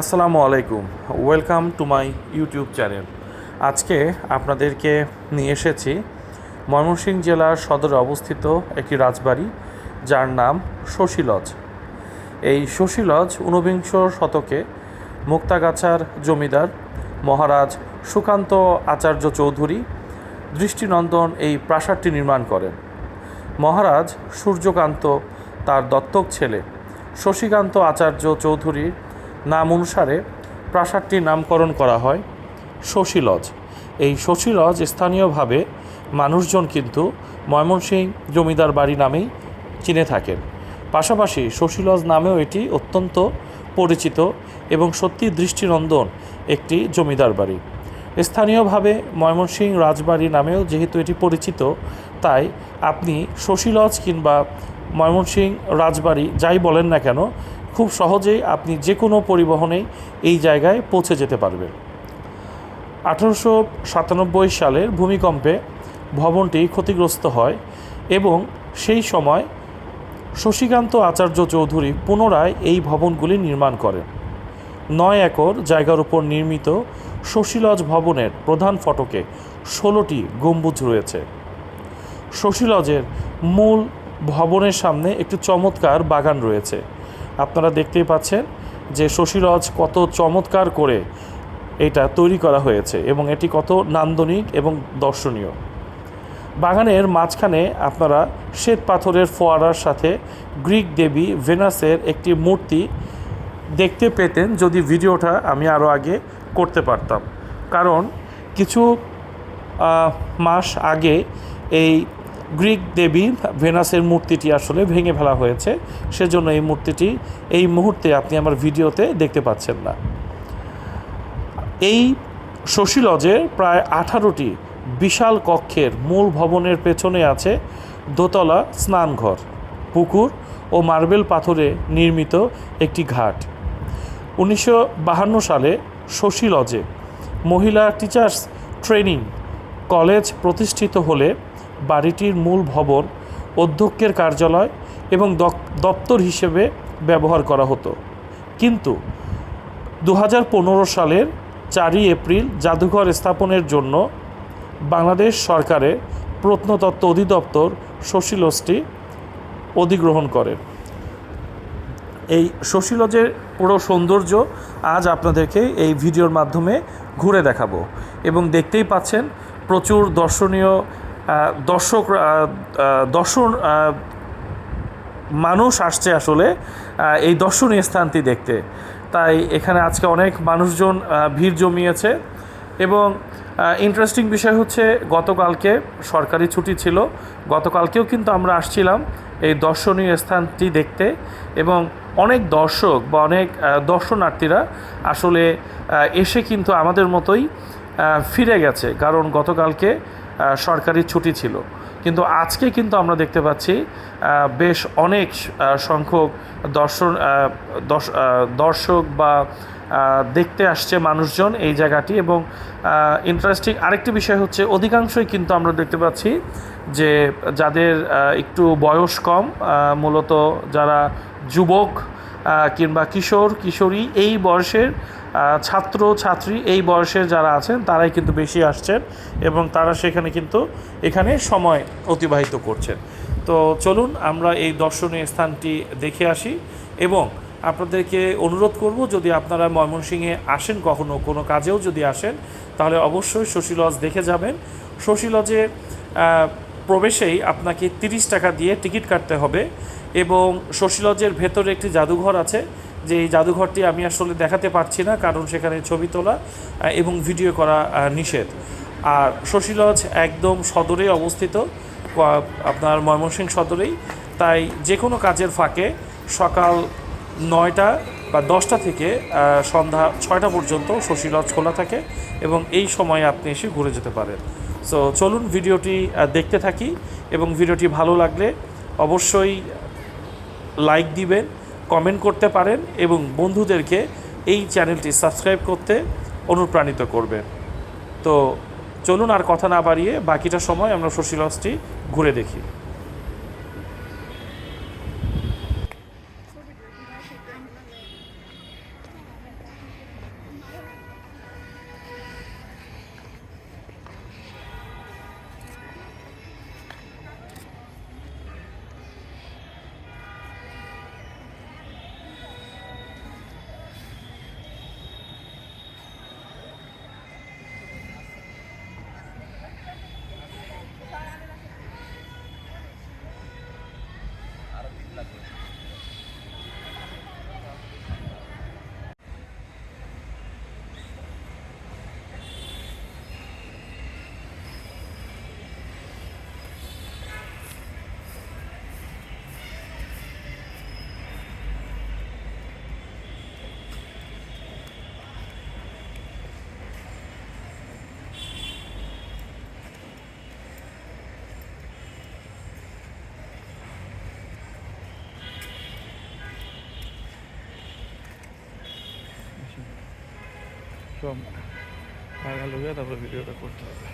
আসসালামু আলাইকুম। Welcome to my YouTube channel আজকে আপনাদেরকে নিয়ে এসেছি ময়মনসিংহ জেলার সদরে অবস্থিত একটি রাজবাড়ি, যার নাম শশীলজ এই শশীলজ ঊনবিংশ শতকে মুক্তাগাছার জমিদার মহারাজ সুকান্ত আচার্য চৌধুরী দৃষ্টিনন্দন এই প্রাসাদটি নির্মাণ করেন। মহারাজ সূর্যকান্ত তার দত্তক ছেলে শশীকান্ত আচার্য চৌধুরীর নাম অনুসারে প্রাসাদটির নামকরণ করা হয় শশীলজ এই শশীলজ স্থানীয়ভাবে মানুষজন কিন্তু ময়মনসিংহ জমিদার বাড়ি নামেই চিনে থাকেন। পাশাপাশি শশীলজ নামেও এটি অত্যন্ত পরিচিত এবং সত্যি দৃষ্টিনন্দন একটি জমিদার বাড়ি। স্থানীয়ভাবে ময়মনসিংহ রাজবাড়ি নামেও যেহেতু এটি পরিচিত, তাই আপনি শশীলজ কিংবা ময়মনসিংহ রাজবাড়ি যাই বলেন না কেন খুব সহজেই আপনি যে কোনো পরিবহনেই এই জায়গায় পৌঁছে যেতে পারবেন। আঠারোশো সাতানব্বই সালের ভূমিকম্পে ভবনটি ক্ষতিগ্রস্ত হয় এবং সেই সময় শশীকান্ত আচার্য চৌধুরী পুনরায় এই ভবনগুলি নির্মাণ করেন। নয় একর জায়গার উপর নির্মিত শশীলজ ভবনের প্রধান ফটকে ষোলোটি গম্বুজ রয়েছে। শশীলজের মূল ভবনের সামনে একটি চমৎকার বাগান রয়েছে। আপনারা দেখতেই পাচ্ছেন যে শশীলজ কত চমৎকার করে এটা তৈরি করা হয়েছে এবং এটি কত নান্দনিক এবং দর্শনীয়। বাগানের মাঝখানে আপনারা শ্বেত পাথরের ফোয়ারার সাথে গ্রিক দেবী ভেনাসের একটি মূর্তি দেখতে পেতেন যদি ভিডিওটা আমি আরও আগে করতে পারতাম। কারণ কিছু মাস আগে এই গ্রিক দেবী ভেনাসের মূর্তিটি আসলে ভেঙে ফেলা হয়েছে, সেজন্য এই মূর্তিটি এই মুহূর্তে আপনি আমার ভিডিওতে দেখতে পাচ্ছেন না। এই শশীলজে প্রায় আঠারোটি বিশাল কক্ষের মূল ভবনের পেছনে আছে দোতলা স্নানঘর, পুকুর ও মার্বেল পাথরে নির্মিত একটি ঘাট। উনিশশো সালে শশীলজে মহিলা টিচার্স ট্রেনিং কলেজ প্রতিষ্ঠিত হলে বাড়িটির মূল ভবন অধ্যক্ষের কার্যালয় এবং দপ্তর হিসেবে ব্যবহার করা হতো। কিন্তু দু হাজার পনেরো সালের চারই এপ্রিল জাদুঘর স্থাপনের জন্য বাংলাদেশ সরকারের প্রত্নতত্ত্ব অধিদপ্তর শশীলজটি অধিগ্রহণ করে। এই শশীলজের পুরো সৌন্দর্য আজ আপনাদেরকে এই ভিডিওর মাধ্যমে ঘুরে দেখাবো এবং দেখতেই পাচ্ছেন প্রচুর দর্শনীয় দর্শক দর্শন মানুষ আসছে আসলে এই দর্শনীয় স্থানটি দেখতে। তাই এখানে আজকে অনেক মানুষজন ভিড় জমিয়েছে এবং ইন্টারেস্টিং বিষয় হচ্ছে গতকালকে সরকারি ছুটি ছিল, গতকালকেও কিন্তু আমরা আসছিলাম এই দর্শনীয় স্থানটি দেখতে এবং অনেক দর্শক বা অনেক দর্শনার্থীরা আসলে এসে কিন্তু আমাদের মতোই ফিরে গেছে। কারণ গতকালকে সরকারি ছুটি ছিল। কিন্তু আজকে কিন্তু আমরা দেখতে পাচ্ছি বেশ অনেক সংখ্যক দর্শন দর্শক বা দেখতে আসছে মানুষজন এই জায়গাটি এবং ইন্টারেস্টিং আরেকটি বিষয় হচ্ছে অধিকাংশই কিন্তু আমরা দেখতে পাচ্ছি যে যাদের একটু বয়স কম মূলত যারা যুবক কিংবা কিশোর, কিশোরী এই বয়সের ছাত্র, ছাত্রী এই বয়সের যারা আছেন, তারাই কিন্তু বেশি আসছেন এবং তারা সেখানে কিন্তু এখানে সময় অতিবাহিত করছেন। তো চলুন আমরা এই দর্শনীয় স্থানটি দেখে আসি এবং আপনাদেরকে অনুরোধ করব, যদি আপনারা ময়মনসিংহে আসেন কখনো, কোনো কাজেও যদি আসেন, তাহলে অবশ্যই শশীলজ দেখে যাবেন। শশীলজে প্রবেশেই আপনাকে তিরিশ টাকা দিয়ে টিকিট কাটতে হবে এবং শশীলজের ভেতরে একটি জাদুঘর আছে। যে এই জাদুঘরটি আমি আসলে দেখাতে পারছি না, কারণ সেখানে ছবি তোলা এবং ভিডিও করা নিষেধ। আর শশীলজ একদম সদরে অবস্থিত আপনার ময়মনসিংহ সদরেই। তাই যে কোনো কাজের ফাঁকে সকাল নয়টা বা দশটা থেকে সন্ধ্যা ছয়টা পর্যন্ত শশী লজ খোলা থাকে এবং এই সময়ে আপনি এসে ঘুরে যেতে পারেন। সো চলুন ভিডিওটি দেখতে থাকি এবং ভিডিওটি ভালো লাগলে অবশ্যই লাইক দিবেন কমেন্ট করতে পারেন এবং বন্ধুদেরকে এই চ্যানেলটি সাবস্ক্রাইব করতে অনুপ্রাণিত করবেন। তো, চলুন আর কথা না বাড়িয়ে বাকিটা সময় আমরা শশী লজটি ঘুরে দেখি। সব লাগালো গিয়ে তারপরে ভিডিওটা করতে হবে।